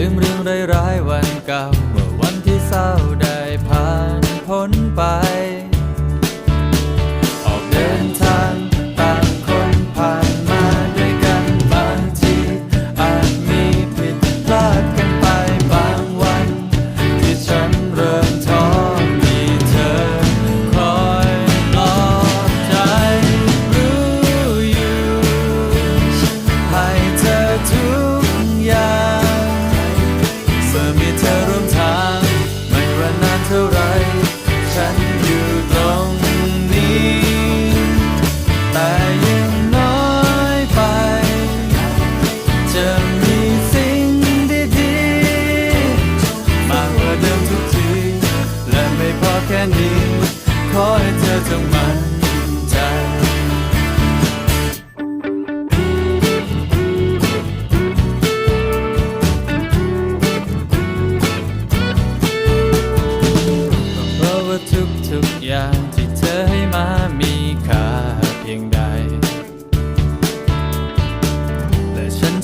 ลืมเรื่องร้ายๆวันเก่าเมื่อวันที่เศร้าด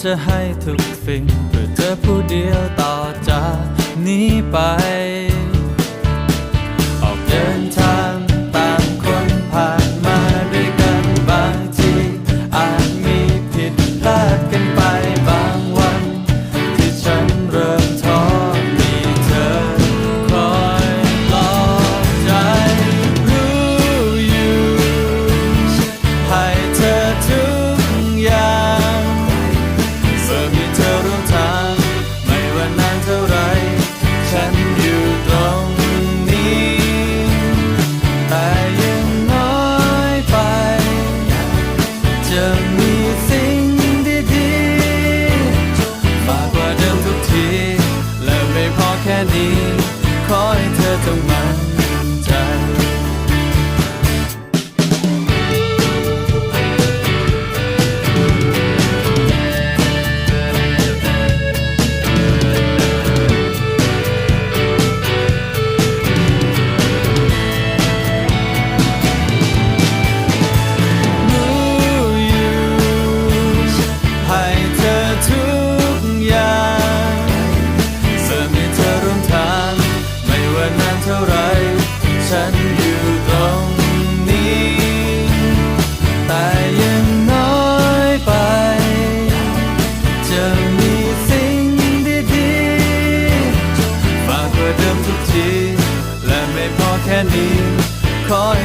จะให้ทุกสิ่งเพื่อเธอผู้เดียวต่อจากนี้ไป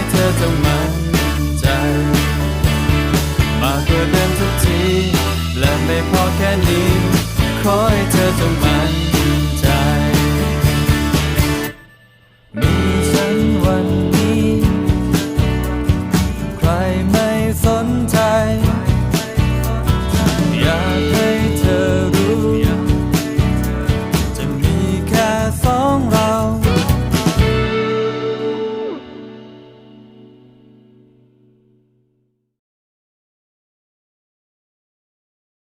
เธอต้องมั่นใจ มากกว่าเดิมทุกที และไม่พอแค่นี้